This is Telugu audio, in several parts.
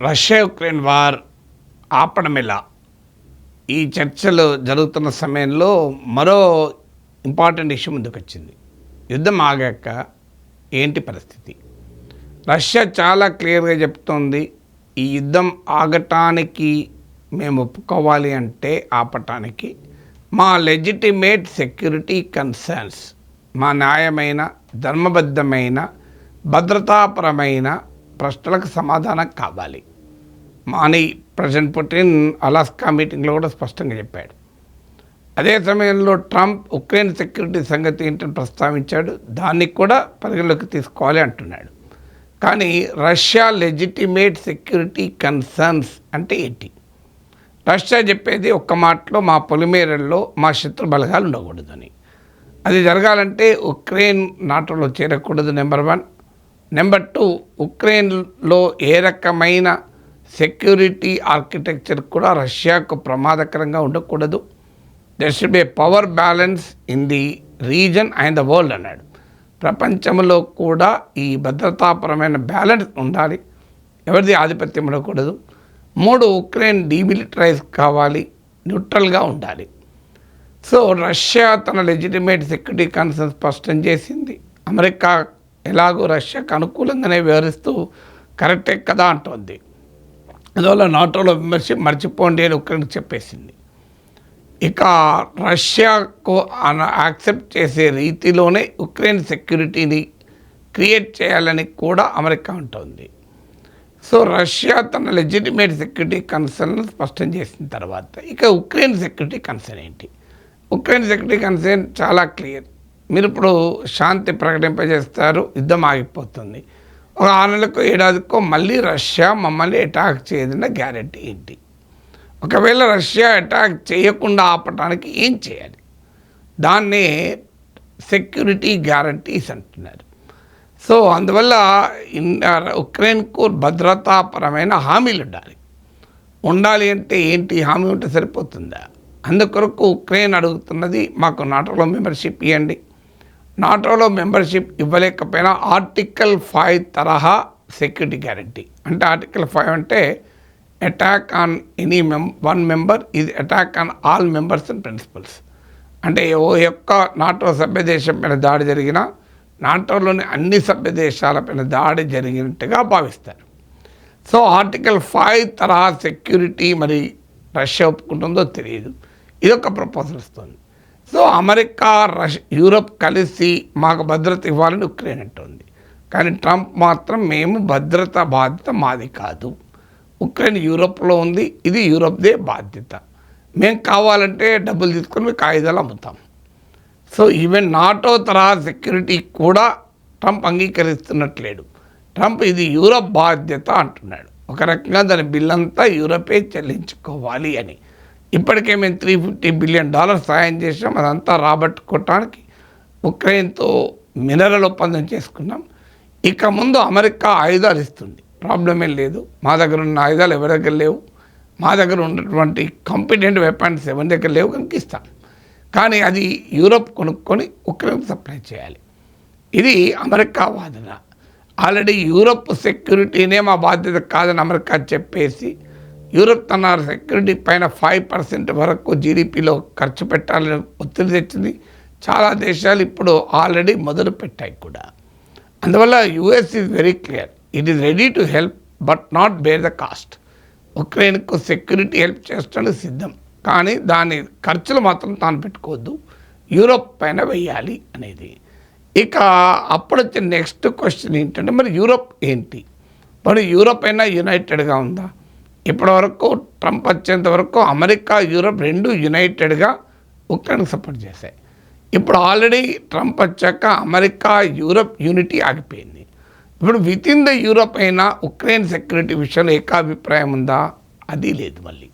రష్యా యుక్రెయిన్ వార్ ఆపడం ఎలా? ఈ చర్చలు జరుగుతున్న సమయంలో మరో ఇంపార్టెంట్ ఇష్యూ ముందుకు వచ్చింది యుద్ధం ఆగాక ఏంటి పరిస్థితి? రష్యా చాలా క్లియర్గా చెప్తోంది ఈ యుద్ధం ఆగటానికి మేము ఒప్పుకోవాలి అంటే ఆపటానికి మా లెజిటిమేట్ సెక్యూరిటీ కన్సర్న్స్ మా న్యాయమైన ధర్మబద్ధమైన భద్రతాపరమైన ప్రశ్నలకు సమాధానం కావాలి. మాని ప్రెసిడెంట్ పుటిన్ అలాస్కా మీటింగ్లో కూడా స్పష్టంగా చెప్పాడు. అదే సమయంలో ట్రంప్ ఉక్రెయిన్ సెక్యూరిటీ సంగతి ఏంటని ప్రస్తావించాడు. దాన్ని కూడా పరిగణలోకి తీసుకోవాలి అంటున్నాడు. కానీ రష్యా లెజిటిమేట్ సెక్యూరిటీ కన్సర్న్స్ అంటే ఏంటి? రష్యా చెప్పేది ఒక్క మాటలో మా పొలిమేరల్లో మా శత్రు బలగాలు ఉండకూడదని. అది జరగాలంటే ఉక్రెయిన్ నాటోలో చేరకూడదు నెంబర్ వన్. నెంబర్ టూ ఉక్రెయిన్లో ఏ రకమైన సెక్యూరిటీ ఆర్కిటెక్చర్ కూడా రష్యాకు ప్రమాదకరంగా ఉండకూడదు. There should be power balance in the region and the world అన్నాడు. ప్రపంచంలో కూడా ఈ భద్రతాపరమైన బ్యాలెన్స్ ఉండాలి. ఎవరిది ఆధిపత్యం ఉండకూడదు. మూడు ఉక్రెయిన్ డీమిలిటరైజ్ కావాలి. న్యూట్రల్గా ఉండాలి. సో రష్యా తన లెజిటిమేట్ సెక్యూరిటీ కన్సర్న్ స్పష్టం చేసింది. అమెరికా ఎలాగో రష్యాకు అనుకూలంగానే వివరిస్తూ కరెక్టే కదా అంటోంది. అందువల్ల నాటోలో మెంబర్షిప్ మర్చిపోండి అని ఉక్రెయిన్కి చెప్పేసింది. ఇక రష్యాకు యాక్సెప్ట్ చేసే రీతిలోనే ఉక్రెయిన్ సెక్యూరిటీని క్రియేట్ చేయాలని కూడా అమెరికా ఉంటుంది సో రష్యా తన లెజిటిమేట్ సెక్యూరిటీ కన్సర్న్ స్పష్టం చేసిన తర్వాత ఇక ఉక్రెయిన్ సెక్యూరిటీ కన్సర్న్ ఏంటి? ఉక్రెయిన్ సెక్యూరిటీ కన్సర్న్ చాలా క్లియర్. మీరు ఇప్పుడు శాంతి ప్రకటింపజేస్తారు యుద్ధం ఆగిపోతుంది. ఒక ఆరు నెలలకు ఏడాదికో మళ్ళీ రష్యా మమ్మల్ని అటాక్ చేయదన్న గ్యారెంటీ ఏంటి? ఒకవేళ రష్యా అటాక్ చేయకుండా ఆపటానికి ఏం చేయాలి? దాన్నే సెక్యూరిటీ గ్యారంటీస్ అంటున్నారు. సో అందువల్ల ఇన్- ఉక్రెయిన్కు భద్రతాపరమైన హామీలు ఉండాలి. ఉండాలి అంటే ఏంటి? హామీ ఉంటే సరిపోతుందా? అందుకొరకు ఉక్రెయిన్ అడుగుతున్నది మాకు నాటోలో మెంబర్షిప్ ఇవ్వండి నాటోలో మెంబర్షిప్ ఇవ్వలేకపోయినా ఆర్టికల్ ఫైవ్ తరహా సెక్యూరిటీ గ్యారంటీ. అంటే ఆర్టికల్ ఫైవ్ అంటే attack on any mem one member ఇది attack on all members and principles. అంటే ఓ యొక్క నాటో సభ్య దేశం పైన దాడి జరిగినా నాటోలోని అన్ని సభ్య దేశాలపైన దాడి జరిగినట్టుగా భావిస్తారు. సో ఆర్టికల్ ఫైవ్ తరహా సెక్యూరిటీ మరి రష్యా ఒప్పుకుంటుందో తెలియదు. ఇదొక ప్రపోజల్ వస్తుంది. సో అమెరికా రష్ యూరప్ కలిసి మాకు భద్రత ఇవ్వాలని ఉక్రెయిన్ అంటుంది. కానీ ట్రంప్ మాత్రం మేము భద్రత బాధ్యత మాది కాదు. ఉక్రెయిన్ యూరప్లో ఉంది ఇది యూరప్దే బాధ్యత. మేము కావాలంటే డబ్బులు తీసుకొని మీకు ఆయుధాలు అమ్ముతాం. సో ఈవెన్ నాటో తరహా సెక్యూరిటీ కూడా ట్రంప్ అంగీకరిస్తున్నట్లేడు. ట్రంప్ ఇది యూరప్ బాధ్యత అంటున్నాడు. ఒక రకంగా దాని బిల్ అంతా యూరపే చెల్లించుకోవాలి అని. ఇప్పటికే మేము త్రీ ఫిఫ్టీ బిలియన్ డాలర్స్ సాయం చేసాం అదంతా రాబట్టుకోవటానికి ఉక్రెయిన్తో మినరల్ ఒప్పందం చేసుకున్నాం. ఇక ముందు అమెరికా ఆయుధాలు ఇస్తుంది. ప్రాబ్లం ఏం లేదు. మా దగ్గర ఉన్న ఆయుధాలు ఎవరి దగ్గర లేవు. మా దగ్గర ఉన్నటువంటి కాంపిటెంట్ వెపన్స్ ఎవరి దగ్గర లేవు కనుక ఇస్తాం. కానీ అది యూరోప్ కొనుక్కొని ఉక్రెయిన్కి సప్లై చేయాలి. ఇది అమెరికా వాదన. ఆల్రెడీ యూరప్ సెక్యూరిటీనే మా బాధ్యత కాదని అమెరికా చెప్పేసి యూరప్ తన సెక్యూరిటీ పైన ఫైవ్ పర్సెంట్ వరకు జీడిపిలో ఖర్చు పెట్టాలని ఒత్తిడి తెచ్చింది. చాలా దేశాలు ఇప్పుడు ఆల్రెడీ మొదలు పెట్టాయి కూడా. అందువల్ల US is very clear it is ready to help but not bear the cost ఉక్రెయిన్కు security help చేస్తాను సిద్ధం. కానీ దాని ఖర్చులు మాత్రం తాను పెట్టుకోవద్దు. యూరోప్ పైన వెయ్యాలి అనేది. ఇక అప్పుడు వచ్చే నెక్స్ట్ క్వశ్చన్ ఏంటంటే మరి యూరోప్ ఏంటి? మరి యూరోప్ అయినా యునైటెడ్గా ఉందా? ఇప్పటివరకు ట్రంప్ వచ్చేంత వరకు అమెరికా యూరోప్ రెండు యునైటెడ్గా ఉక్రెయిన్కి సపోర్ట్ చేశాయి. ఇప్పుడు ఆల్రెడీ ట్రంప్ వచ్చాక అమెరికా యూరప్ యూనిటీ ఆగిపోయింది. ఇప్పుడు విత్ ఇన్ ద యూరప్ అయినా ఉక్రెయిన్ సెక్యూరిటీ విషయంలో ఏకాభిప్రాయం ఉందా? అది లేదు మళ్ళీ.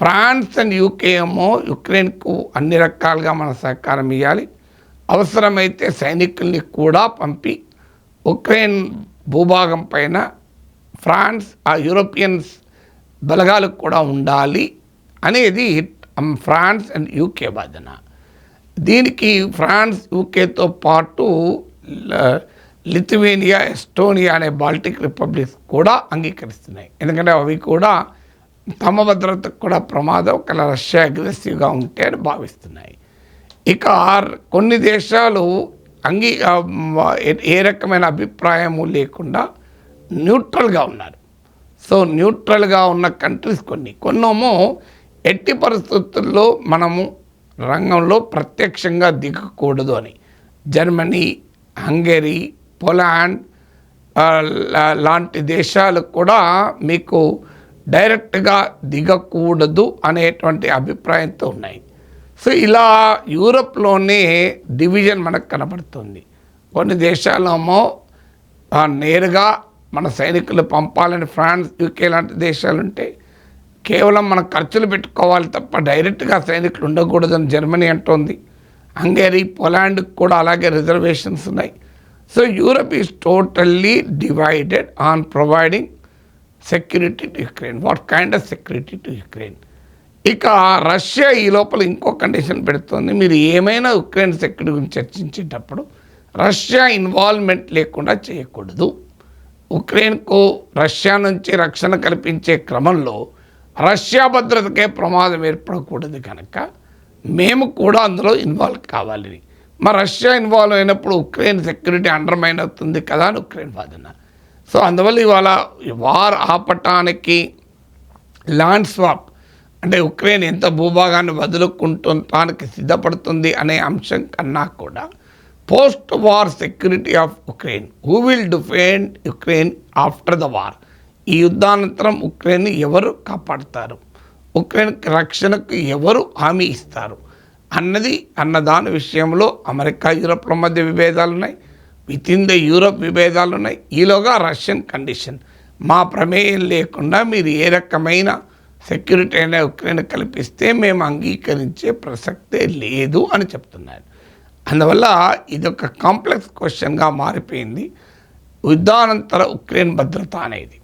ఫ్రాన్స్ అండ్ యూకే ఏమో ఉక్రెయిన్కు అన్ని రకాలుగా మన సహకారం ఇవ్వాలి అవసరమైతే సైనికుల్ని కూడా పంపి ఉక్రెయిన్ భూభాగం పైన ఫ్రాన్స్ ఆ యూరోపియన్స్ బలగాలకు కూడా ఉండాలి అనేది ఫ్రాన్స్ అండ్ యూకే వాదన. దీనికి ఫ్రాన్స్ యూకేతో పాటు లిథువేనియా ఎస్టోనియా అనే బాల్టిక్ రిపబ్లిక్స్ కూడా అంగీకరిస్తున్నాయి. ఎందుకంటే అవి కూడా తమ భద్రతకు కూడా ప్రమాదం ఒకవేళ రష్యా అగ్రెసివ్గా ఉంటే అని భావిస్తున్నాయి. ఇక కొన్ని దేశాలు అంగీ ఏ- ఏ రకమైన అభిప్రాయము లేకుండా న్యూట్రల్గా ఉన్నారు. సో న్యూట్రల్గా ఉన్న కంట్రీస్ కొన్ని. కొన్నేమో ఎట్టి పరిస్థితుల్లో మనము రంగంలో ప్రత్యక్షంగా దిగకూడదు అని. జర్మనీ హంగరీ పోలాండ్ లాంటి దేశాలు కూడా మీకు డైరెక్ట్గా దిగకూడదు అనేటువంటి అభిప్రాయంతో ఉన్నాయి. సో ఇలా యూరప్లోనే డివిజన్ మనకు కనబడుతుంది. కొన్ని దేశాలేమో నేరుగా మన సైనికులు పంపాలని ఫ్రాన్స్ యూకే లాంటి దేశాలు ఉంటే కేవలం మన ఖర్చులు పెట్టుకోవాలి తప్ప డైరెక్ట్గా సైనికులు ఉండకూడదని జర్మనీ అంటోంది. హంగరీ పోలాండ్కి కూడా అలాగే రిజర్వేషన్స్ ఉన్నాయి. So Europe is totally divided on providing security to Ukraine. What kind of security to Ukraine? ఇక రష్యా ఈ లోపల ఇంకో కండిషన్ పెడుతుంది. మీరు ఏమైనా ఉక్రెయిన్ సెక్యూరిటీ గురించి చర్చించేటప్పుడు రష్యా ఇన్వాల్వ్మెంట్ లేకుండా చేయకూడదు. ఉక్రెయిన్కు రష్యా నుంచి రక్షణ కల్పించే క్రమంలో రష్యా భద్రతకే ప్రమాదం ఏర్పడకూడదు కనుక మేము కూడా అందులో ఇన్వాల్వ్ కావాలని మరి రష్యా ఇన్వాల్వ్ అయినప్పుడు ఉక్రెయిన్ సెక్యూరిటీ అండర్మైన్ అవుతుంది కదా అని ఉక్రెయిన్ వాదన. సో అందువల్ల ఇవాళ వార్ ఆపటానికి ల్యాండ్ స్వాప్ అంటే ఉక్రెయిన్ ఎంత భూభాగాన్ని వదులుకుంటానికి సిద్ధపడుతుంది అనే అంశం కన్నా కూడా post war security of Ukraine who will defend Ukraine after the war ఈ యుద్ధానంతరం ఉక్రెయిన్ ఎవరు కాపాడుతారు? ఉక్రెయిన్ రక్షణకు ఎవరు హామీ ఇస్తారు? అన్నది అన్నదాని విషయంలో అమెరికా యూరప్ల మధ్య విభేదాలు ఉన్నాయి విత్ ఇన్ ద యూరప్ విభేదాలు ఉన్నాయి ఈలోగా రష్యన్ కండిషన్ మా ప్రమేయం లేకుండా మీరు ఏ రకమైన సెక్యూరిటీ అయినా ఉక్రెయిన్ కల్పిస్తే మేము అంగీకరించే ప్రసక్తే లేదు అని చెప్తున్నారు. అందువల్ల ఇది ఒక కాంప్లెక్స్ క్వశ్చన్గా మారిపోయింది. యుద్ధానంతర ఉక్రెయిన్ భద్రత అనేది.